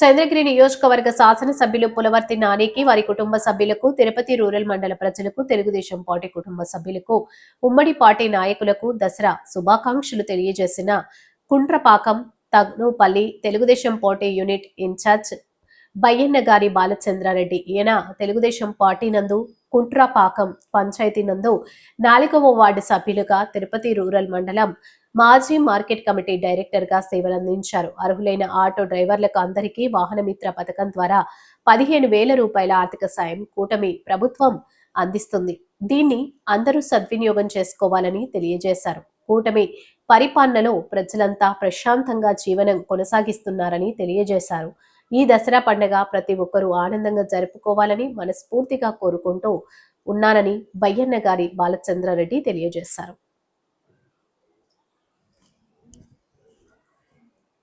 చంద్రగిరి నియోజకవర్గ శాసనసభ్యులు పులవర్తి నానికి వారి కుటుంబ సభ్యులకు తిరుపతి రూరల్ మండల ప్రజలకు తెలుగుదేశం పార్టీ కుటుంబ సభ్యులకు ఉమ్మడి పార్టీ నాయకులకు దసరా శుభాకాంక్షలు తెలియజేసిన Kuntrapakam Tagnupalli Telugu Desam party unit in-charge Bayyanna గారి బాలచంద్రారెడ్డి. ఈయన తెలుగుదేశం పార్టీ నందు కుంట్రాపాకం పంచాయతీ నందు నాలుగవ వార్డు సభ్యులుగా తిరుపతి రూరల్ మండలం మాజీ మార్కెట్ కమిటీ డైరెక్టర్గా సేవలందించారు. అర్హులైన ఆటో డ్రైవర్లకు అందరికీ వాహనమిత్ర పథకం ద్వారా పదిహేను వేల రూపాయల ఆర్థిక సాయం కూటమి ప్రభుత్వం అందిస్తుంది. దీన్ని అందరూ సద్వినియోగం చేసుకోవాలని తెలియజేశారు. కూటమి పరిపాలనలో ప్రజలంతా ప్రశాంతంగా జీవనం కొనసాగిస్తున్నారని తెలియజేశారు. ఈ దసరా పండుగ ప్రతి ఒక్కరూ ఆనందంగా జరుపుకోవాలని మనస్ఫూర్తిగా కోరుకుంటూ ఉన్నానని బయ్యన్న గారి బాలచంద్రారెడ్డి తెలియజేశారు.